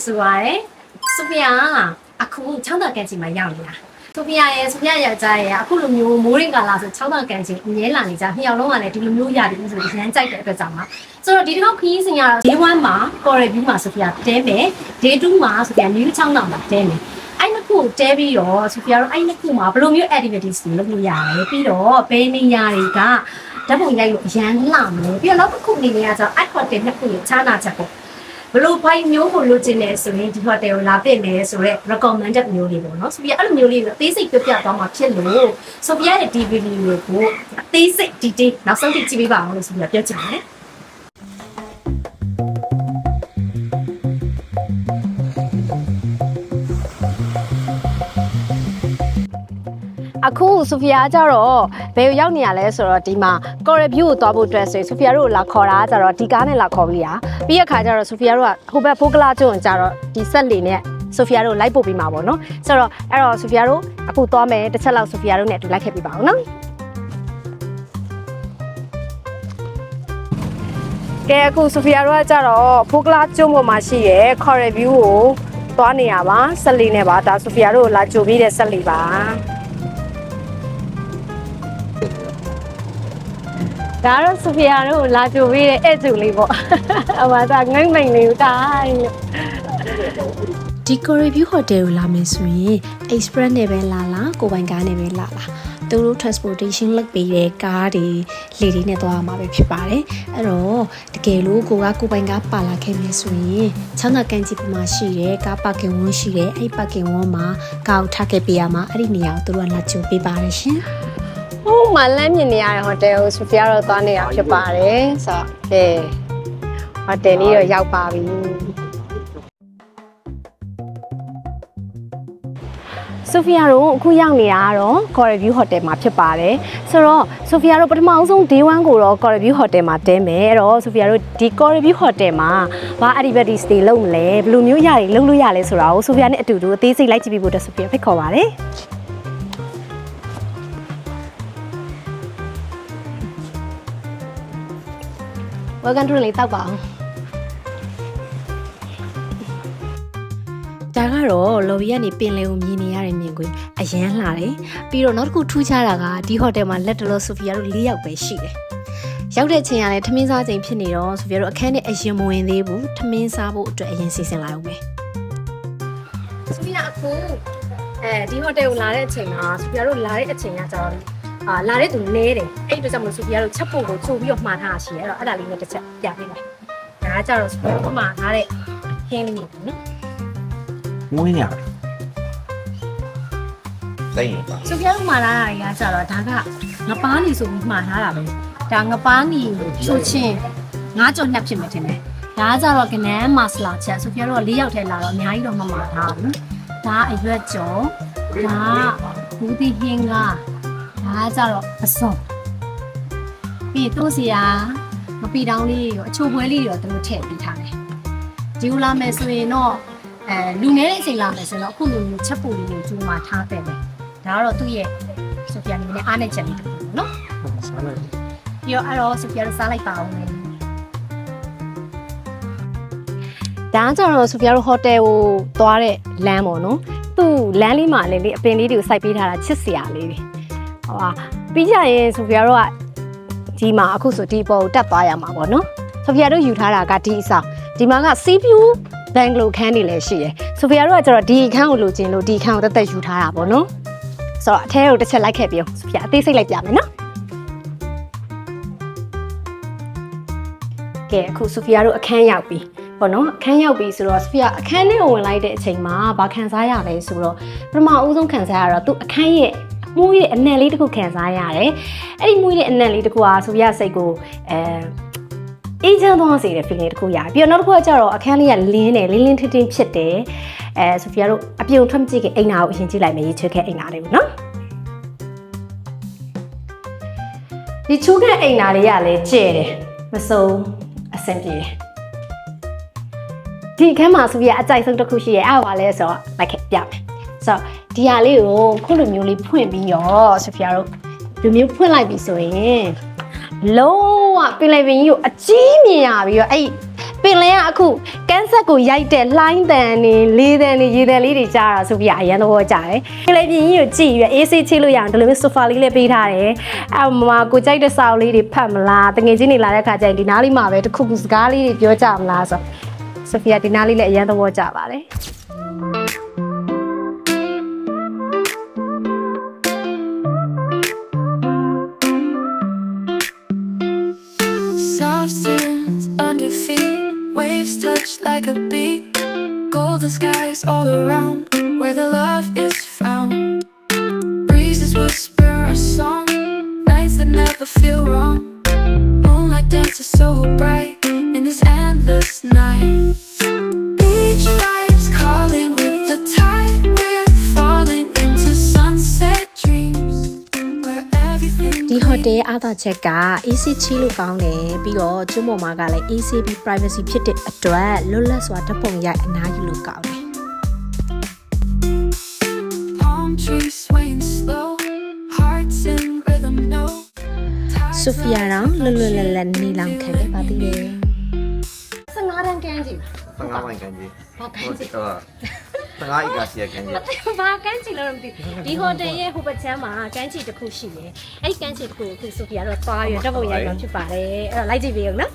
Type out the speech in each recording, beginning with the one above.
လေးကျေးဇူးပါတယ်ဆိုဖီယာအခုချောင်းတော်ကန်ချီမှာရောက်နေတာဆိုဖီယာရဲ့ဆိုဖီယာယောက်ျားရဲ့အခုလိုမျိုးမိုးရင်ကာလာဆိုချောင်းတော်ကန်ချီအမြဲလာနေကြနှစ်ယောက်လုံးကလည်းဒီလိုမျိုးရတယ်ဆိုတော့ရမ်းကြိုက်တဲ့အတွက်ကြောင့်ပါဆိုတော့ဒီတစ်ခေါက်ခရီးစဉ်ကတော့ day 1မှာ core review မှာဆိုဖီယာတဲမယ် day 2မှာဆိုဖီယာ new ချောင်းတော်မှာတဲမယ်အဲ့နှစ်ခုကိုတဲပြီးတော့ဆိုဖီယာတို့အဲ့နှစ်ခုမှာဘယ်လိုမျိုး activities တွေလုပ်လို့ရလဲပြီးတော့ဘယ်နေရာတွေကဓာတ်ပုံရိုက်လို့အရန်လှမယ်ပြီးတော့နောက်တစ်ခုအနေနဲ့ကကျတော့ at hotel နှစ်ခုကိုချားနာချက်ပေါ့ ဘယ်လိုဘိုင်းမျိုးကိုလိုချင်လဲဆိုရင်ဒီ hotel ကိုလာပြည့်မယ်ဆိုတော့ recommended မျိုးလေးပေါ့နော်ဆိုပြီးအဲ့လိုမျိုးလေးကိုအသေးစိတ်ပြပြသွားမှာဖြစ်လို့ဆိုပြီးရဲ့ဒီဗီဒီယိုကိုအသေးစိတ် detail နောက်ဆုံးထိကြည့်ပေးပါအောင်လို့ဆိုပြီးပြောချင်တယ်အခုဆိုဖီယာကကြတော့ဘယ်ကိုရောက်နေရလဲဆိုတော့ဒီမှာ core review ကိုသွားဖို့အတွက်ဆိုရင်ဆိုဖီယာတို့ကိုလာခေါ်တာကကြတော့ဒီကားနဲ့လာခေါ်ပြီးရ ပြီးရခါကျတော့ဆိုဖီယာတို့ကဟိုဘက်ဖိုးကလာကျွန်းကိုကြတော့ဒီဆက်လီနဲ့ဆိုဖီယာတို့လိုက်ပို့ပေးမှာပေါ့နော်ဆိုတော့အဲ့တော့ဆိုဖီယာတို့အခုသွားမယ်တစ်ချက်လောက်ဆိုဖီယာတို့နဲ့အတူလိုက်ခဲ့ပြပါအောင်နော်ကဲအခုဆိုဖီယာတို့ကကြတော့ဖိုးကလာကျွန်းပေါ်မှာရှိရဲ core review ကိုသွားနေရပါဆက်လီနဲ့ပါဒါဆိုဖီယာတို့ကိုလာကြိုပြီးတဲ့ဆက်လီပါ ဒါတော့ဆိုဖီယာတို့လာကြိုပေးတဲ့အဲ့ကျူလေးပေါ့အမသာငိမ့်မိန်လေးကိုတိုင်းလို့ဒီ Core Review Hotel ကိုလာမယ်ဆိုရင် Express နဲ့ပဲလာလာကိုယ်ပိုင်ကားနဲ့ပဲလာလာသူတို့ transportation လုပ်ပေးတဲ့ကားတွေလေတွေနဲ့သွားရမှာပဲဖြစ်ပါတယ်အဲ့တော့တကယ်လို့ကိုကကိုယ်ပိုင်ကားပါလာခဲ့မယ်ဆိုရင်ချောင်းသာကန်ကြီးပေါ်မှာရှိတဲ့ကားပါကင်ဝန်းရှိတဲ့အဲ့ဒီပါကင်ဝန်းမှာကားကိုထားခဲ့ပေးရမှာအဲ့ဒီနေရာကိုသူတို့ကလာကြိုပေးပါတယ်ရှင် ဟိုမှာလမ်းမြင်နေရတဲ့ဟိုတယ်ကိုဆိုဖီယာတော့သွားနေတာဖြစ်ပါတယ်ဆိုတော့ကဲဟိုတယ်လေးတော့ရောက်ပါပြီဆိုဖီယာတို့အခုရောက်နေတာကတော့ Core Review Hotel မှာဖြစ်ပါတယ်ဆိုတော့ဆိုဖီယာတို့ပထမအဆုံး Day 1ကိုတော့ Core Review Hotel မှာတဲမယ်အဲ့တော့ဆိုဖီယာတို့ဒီ Core Review Hotel မှာဘာ activities တွေလုပ်မလဲဘယ်လိုမျိုးຢာတွေလုပ်လို့ရလဲဆိုတာကိုဆိုဖီယာနဲ့အတူတူအသေးစိတ်လိုက်ကြည့်ပြီးဖို့အတွက်ဆိုဖီယာဖိတ်ခေါ်ပါတယ် Welcome to လေးတောက်ပါအောင်ဒါကတော့ lobby ကနေပင်လယ်ကိုမြင်နေရတဲ့မြင်ကွင်းအရန်လှတယ်ပြီးတော့နောက်တစ်ခုထူးခြားတာကဒီဟိုတယ်မှာလက်တလောဆိုဖီယာတို့၄ယောက်ပဲရှိတယ်ရောက်တဲ့ချိန်ကလည်းထမင်းစားချိန်ဖြစ်နေတော့ဆိုဖီယာတို့အခန်းထဲအရင်မဝင်သေးဘူးထမင်းစားဖို့အတွက်အရင်စီစဉ်လာအောင်ပဲဆိုဖီယာအခုအဲဒီဟိုတယ်ကိုလာတဲ့အချိန်မှာဆိုဖီယာတို့လာတဲ့အချိန်ကကျတော့ အာလာတဲ့သူနဲတယ်အဲ့ဒီအတွက်ကြောင့်မလို့ဆိုဖီယာတို့ချက်ဖို့ကိုချုပ်ပြီးတော့မှားထားတာရှိရဲအဲ့တော့အဲ့ဒါလေးနဲ့တစ်ချက်ပြပေးမယ်ဒါကကျတော့ဆိုဖီယာတို့မှာထားတဲ့ခင်းလေးနေပေါ့နော်မွေးနေရစိတ်ရင်ပါဆိုဖီယာတို့မှာထားတာတွေကကျတော့ဒါကငပားနေဆိုပြီးမှာထားတာပဲဒါငပားနေချိုချင်းငါးကြော်နှစ်ဖြစ်မယ်ထင်တယ်ဒါကကျတော့ကနန်းမဆလာချက်ဆိုဖီယာတို့က၄ယောက်ထဲလာတော့အများကြီးတော့မမှာထားဘူးဒါကအရွက်ကြော်ဒါကဘူးတိဟင်းက ဒါကကျတော့အစုံပြီးတော့စီယာမပီတောင်းလေးတွေရောအချိုပွဲလေးတွေရောသူတို့ထည့်ပေးထားတယ်ဒီလိုလာမယ်ဆိုရင်တော့အဲလူနေတဲ့အချိန်လာမယ်ဆိုရင်တော့အခုလိုမျိုးချက်ပူလေးတွေကျူးမှာထားတယ်ပဲဒါကတော့သူ့ရဲ့ဆိုဖီယာနေနဲ့အားနဲ့ချက်လေးတစ်ခုပေါ့နော်စားလိုက်ပြီးတော့အဲ့တော့ဆိုဖီယာတို့စားလိုက်ပါအောင်လေဒါကကြတော့ဆိုဖီယာတို့ဟိုတယ်ကိုသွားတဲ့လမ်းပေါ့နော်သူ့လမ်းလေးမှာလည်းလေအပင်လေးတွေကိုစိုက်ပေးထားတာချစ်စရာလေးတွေ ဟောပါပြီးကြရင်ဆိုဖီယာတို့ကဒီမှာအခုဆိုဒီပေါ်ကိုတက်သွားရမှာပေါ့နော်ဆိုဖီယာတို့ယူထားတာကဒီအဆောင်ဒီမှာက sea view ဘန်ဂလိုခန်းတွေလည်းရှိရယ်ဆိုဖီယာတို့ကကျတော့ဒီအခန်းကိုလိုချင်လို့ဒီအခန်းကိုတက်တက်ယူထားတာပေါ့နော်ဆိုတော့အထဲကိုတစ်ချက်လိုက်ခဲ့ပြီးအောင်ဆိုဖီယာအသေးစိတ်လိုက်ပြမယ်နော်ကဲအခုဆိုဖီယာတို့အခန်းရောက်ပြီပေါ့နော်အခန်းရောက်ပြီဆိုတော့စဖီယာအခန်းထဲကိုဝင်လိုက်တဲ့အချိန်မှာဘာခံစားရလဲဆိုတော့ပထမအဦးဆုံးခံစားရတော့သူအခန်းရဲ့ မှုရဲ့အနံလေးတစ်ခုခံစားရတယ်အဲ့ဒီမှုရဲ့အနံလေးတစ်ခုဟာဆိုဖီယာစိတ်ကိုအဲအေးချမ်းသွားစေတဲ့ feeling တစ်ခုရတယ်ပြီးတော့နောက်တစ်ခုကကျတော့အခန်းလေးကလင်းတယ်လင်းလင်းထင်းထင်းဖြစ်တယ်အဲဆိုဖီယာတို့အပြုံထွက်မကြည့်ခင်အိမ်နာကိုအရင်ကြည့်လိုက်မယ်ရေချွေးခဲ့အိမ်နာလေးပေါ့နော်ဒီချူးခဲ့အိမ်နာလေးကလည်းကျဲတယ်မစုံအဆင်ပြေတယ်ဒီအခန်းမှာဆိုပြအကြိုက်ဆုံးတစ်ခုရှိရဲအဲ့ဒါပါလဲဆိုတော့လိုက်ခဲ့ပြမယ်ဆိုတော့ ဒီဟာလေးကိုခုလိုမျိုးလေးဖွင့်ပြီးရောဆိုဖီယာတို့ဒီမျိုးဖွင့်လိုက်ပြီဆိုရင်လုံးဝပင်လယ်ပင်ကြီးကိုအကြီးမြင်ရပြီးတော့အဲ့ပင်လယ်ကအခုကန်းဆက်ကိုရိုက်တဲ့လှိုင်းတန်နေလေးတန်နေရေတန်လေးတွေကြားတာဆိုပြအရန်သဘောကျတယ်ပင်လယ်ပြင်ကြီးကိုကြည့်ပြီးအေးဆေးချိလို့ရအောင်ဒီလိုမျိုးဆိုဖာလေးလည်းပေးထားတယ်အဲ့မှာကိုကြိုက်တဲ့စာအုပ်လေးတွေဖတ်မလားတငယ်ချင်းတွေလာတဲ့ခါကျရင်ဒီနားလေးမှာပဲတစ်ခုခုစကားလေးတွေပြောကြမလားဆိုဆိုဖီယာဒီနားလေးလည်းအရန်သဘောကျပါတယ် feet, waves touch like a beat. Golden skies all around, where the love is found. Breezes whisper a song, nights that never feel wrong. Moonlight dances so bright in this endless night. တယ်အားသာချက်က AC ချီလို့ကောင်းတယ်ပြီးတော့ကျွန်းပေါ်မှာကလည်း ACB privacy ဖြစ်တဲ့အတွက်လွတ်လပ်စွာဓာတ်ပုံရိုက်အနားယူလို့ကောင်းတယ် Palm trees swaying slow, hearts in rhythm, no. ဆိုဖီယာတော့လွတ်လွတ်လပ်လပ်နေလောင်ခံခဲ့ပါသေးတယ်15တန်းကန်းကြည့်15မိုင်ကန်ကြီးဘာကန်းကြည့်ဟု တ်15ဤကစီကန်ကြီးဘာကန်းချီလို့တော့မသိဘူးဒီဟိုတယ်ရဲ့ဟိုဘက်ချမ်းမှာကန်းချီတစ်ခုရှိတယ်အဲ့ဒီကန်းချီတစ်ခုကိုအခုဆိုဖီယာတော့သွားရတက်ဖို့ရိုက်မှာဖြစ်ပါတယ်အဲ့တော့လိုက်ကြည့်ပေးအောင်နော်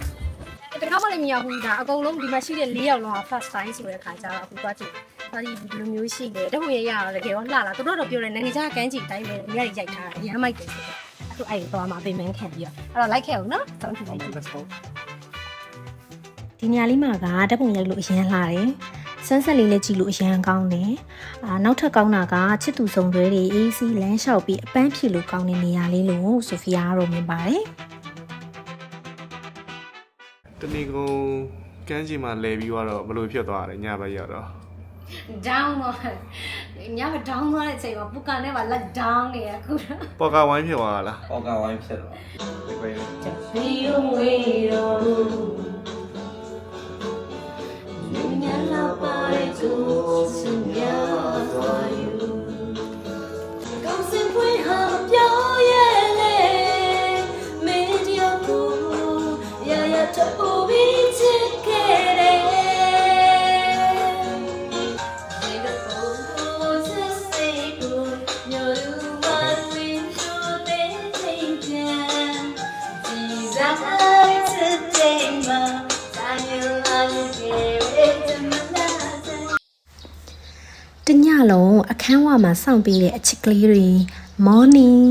တခါမှလည်းမရဘူးဒါအကုန်လုံးဒီမှာရှိတဲ့၄ယောက်လုံးက first time ဆိုတဲ့ခါကျတော့အခုသွားကြည့်ဒါဒီဒီလိုမျိုးရှိတယ်တက်ဖို့ရရတော့တကယ်တော့လှလာသူတို့တော့ပြောတယ်နိုင်ငံခြားကန်းချီတိုင်းပဲအများကြီးရိုက်ထားတာအများမိုက်တယ်ဆိုတော့အခုအဲ့ဒီသွားမှာပြင်မန်းခံပြီးတော့အဲ့တော့လိုက်ခဲ့အောင်နော်စောင့်ကြည့်လိုက်ကြည့်ဒီနေရာလေးမှာကဓာတ်ပုံရိုက်လို့အရန်လှတယ် ဆန်းဆက်လေးနဲ့ကြည့်လို့အရန်ကောင်းတယ်အာနောက်ထပ်ကောင်းတာကချစ်သူစုံတွဲတွေ AC လမ်းလျှောက်ပြီးအပန်းဖြေလို့ကောင်းတဲ့နေရာလေးလို့ဆိုဖီယာကတော့မြင်ပါတယ်တဏီကုံကန်းချီမှာလဲပြီးတော့ဘလို့ဖြစ်သွားတယ်ညဘက်ရောက်တော့ down တော့ညမ down သွားတဲ့အချိန်မှာပူကန်နဲ့ပါလက် down နေရအခုတော့ပေါ်ကဝိုင်းဖြစ်သွားတာလားအော်ကဝိုင်းဖြစ်တော့ဒီကွေးဘီယုံဝေရော ခန်းဝမှာစောင့်ပြီးတဲ့အချစ်ကလေးတွေ morning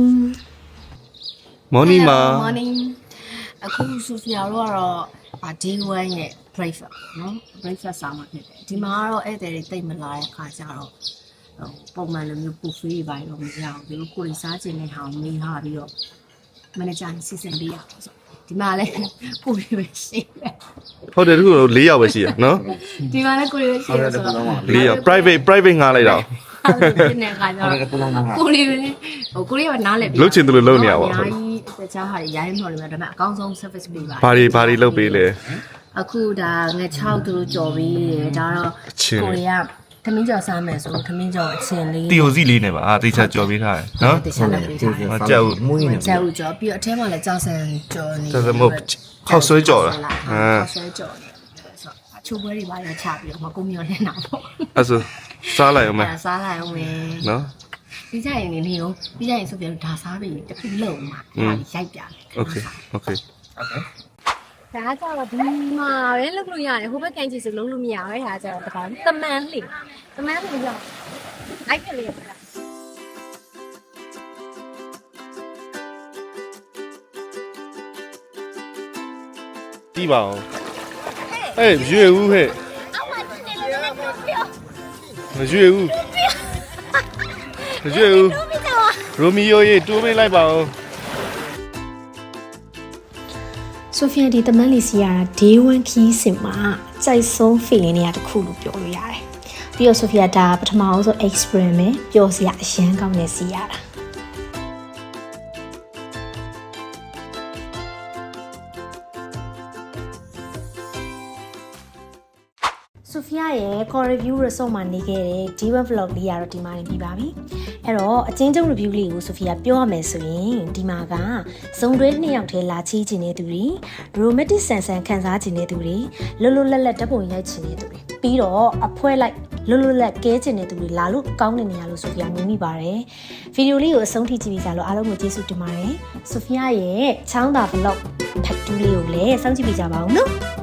မော်နီမှာ morning အခုဆိုဖီယာတို့ကတော့အာ day 1ရဲ့ breakfast နော် breakfast စားမှာဖြစ်တယ်ဒီမှာကတော့ဧည့်သည်တွေတိတ်မလာတဲ့ခါကျတော့ဟိုပုံမှန်လိုမျိုး buffet တွေပါတော့မရအောင်ဒီလိုကိုယ်တွေစားခြင်းနဲ့ဟာမေးဟာပြီးတော့ manager စီစဉ်ပေးရအောင်ဆိုဒီမှာလည်းကိုယ်တွေပဲရှိတယ်ဟုတ်တယ်သူတို့၄ယောက်ပဲရှိရနော်ဒီမှာလည်းကိုယ်တွေပဲရှိတယ်ဆိုတော့၄ယောက် private private ငှားလိုက်တော့ ဟုတ်တယ်ခါကျတော့ကတူလုံးမှာကိုလေးပဲဟိုကိုလေးကနားလဲပြီလှုပ်ချင်တယ်လို့လှုပ်နေရပါအဘူးများကြီးတခြားဟာတွေရိုင်းမော်နေမှာဒါပေမဲ့အကောင်းဆုံး service ပေးပါဘာတွေဘာတွေလုပ်ပေးလဲအခုဒါငါ6သူတို့ကြော်ပြီးတယ်ဒါတော့အချင်းကိုရီးယားသမင်းကြော်စားမယ်ဆိုသမင်းကြော်အချင်းလေးတီယိုစီလေးနဲ့ပါအာတေချာကြော်ပေးထားတယ်နော်တခြားလည်းပေးထားတယ်မကြောက်ဘူးမွေးနေကြောက်ကြော်ပြီးတော့အထဲမှာလည်းကြောက်ဆန်ကြော်နေကြောက်စမို့ခောက်ဆွဲကြော်တာဟဟမ်မ်ခောက်ဆွဲကြော်နေဆိုတော့အချိုးပွဲတွေပါရချပြီးတော့မကုန်းမျောနေတာပေါ့အဲ့ဆို စားလိုက်အောင်မယ် အဲစားလိုက်အောင်မယ် နော် ပြီးကြရင်နေနေရောပြီးကြရင်ဆိုပြတော့ဒါစားပြီးတခုလုံးမှာ อืม ရိုက်ပြတယ် โอเคโอเค ဒါကြတော့ဒီမှာပဲလုပ်လို့ရတယ်ဟိုဘက်ကန်ချီဆိုလုပ်လို့မရဘူးဒါကြတော့တခါတမန်လေတမန်လေရောက်အိုက်ကလေးရတာ ကြည့်ပါဦးဟဲ့ရွေဦးဟဲ့မရွေဦး မရွေဦးရိုမီယိုရေတိုးပေးလိုက်ပါဦးဆိုဖီယာဒီတမန်လီစီယာ day 1ခီးစင်မှာကြိုက်ဆုံး feeling တွေကတစ်ခုလို့ပြောလို့ရတယ်။ပြီးတော့ဆိုဖီယာဒါပထမအောင်ဆုံး experiment ပဲပျော်စရာအရန်ကောင်းတဲ့စီယာတာ။ ရဲ့ core review resort မှာနေခဲ့တဲ့ diva vlog လေးကတော့ဒီမှာနေပြီးပါပြီအဲ့တော့အချင်းချင်း review လေးကိုဆိုဖီယာပြောရမယ်ဆိုရင်ဒီမှာကဇုံတွဲနှစ်ယောက်တည်းလာချီးချင်တဲ့သူတွေ romantic ဆန်ဆန်ခံစားချင်တဲ့သူတွေလွတ်လွတ်လပ်လပ်ဓာတ်ပုံရိုက်ချင်တဲ့သူတွေပြီးတော့အဖွဲလိုက်လွတ်လွတ်လပ်ကဲချင်တဲ့သူတွေလာလို့ကောင်းတဲ့နေရာလို့ဆိုဖီယာမြင်မိပါတယ်ဗီဒီယိုလေးကိုအဆုံးထိကြည့်ပြီးကြလို့အားလုံးကိုကျေးဇူးတင်ပါတယ်ဆိုဖီယာရဲ့ချောင်းသာ vlog ဖတ်တူးလေးကိုလည်းစောင့်ကြည့်ပေးကြပါဦးနော်